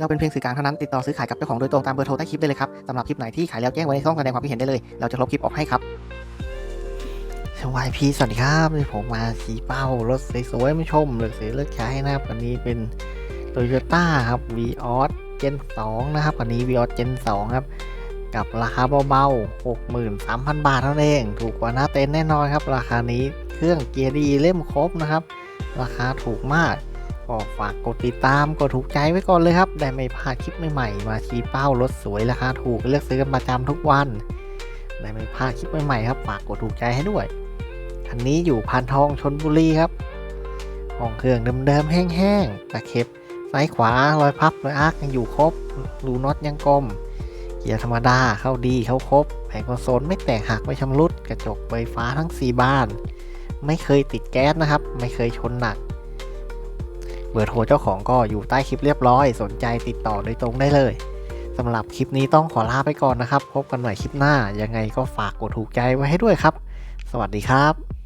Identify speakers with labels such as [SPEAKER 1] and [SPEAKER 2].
[SPEAKER 1] เราเป็นเพียงสื่อกลางเท่านั้นติดต่อซื้อขายกับเจ้าของโดยตรงตามเบอร์โทรใต้คลิปได้เลยครับสำหรับคลิปไหนที่ขายแล้วแจ้งไว้ในช่องแสดงความคิดเห็นได้เลย เราจะลบคลิปออกให้ครับสวัสดีสวัสดีครับผมมาชี้เป้ารถสวยๆมาชมเลือกซื้อเลือกใช้นะครับวันนี้เป็นโตโยต้าครับ v ีออสเจน2นะครับวันนี้ v ีออสเจน2ครับ กับราคาเบาๆ 63,000 บาทเท่านั้นเอง ถูกกว่าหน้าเต็นแน่นอนครับ ราคานี้เครื่องเกียร์ดีเล่มครบนะครับ ราคาถูกมาก ก็ฝากกดติดตามกดถูกใจไว้ก่อนเลยครับ ได้ไม่พลาดคลิปใหม่ๆ มาชี้เป้ารถสวยราคาถูกเลือกซื้อกันประจำทุกวัน ได้ไม่พลาดคลิปใหม่ๆครับ ฝากกดถูกใจให้ด้วย คันนี้อยู่พานทองชนบุรีครับห้องเครื่องเดิมๆแห้งๆตะเข็บซ้ายขวารอยพับรอยอาร์คยังอยู่ครบรูน็อตยังกลมเกียร์ธรรมดาเข้าดีเข้าครบแผงคอนโซลไม่แตกหักไม่ชำรุด กระจกไฟฟ้าทั้ง 4 บ้าน ไม่เคยติดแก๊สนะครับ ไม่เคยชนหนัก เบอร์โทรเจ้าของก็อยู่ใต้คลิปเรียบร้อย สนใจติดต่อโดยตรงได้เลยสำหรับคลิปนี้ต้องขอลาไปก่อนนะครับ พบกันใหม่คลิปหน้า ยังไงก็ฝากกดถูกใจไว้ให้ด้วยครับ สวัสดีครับ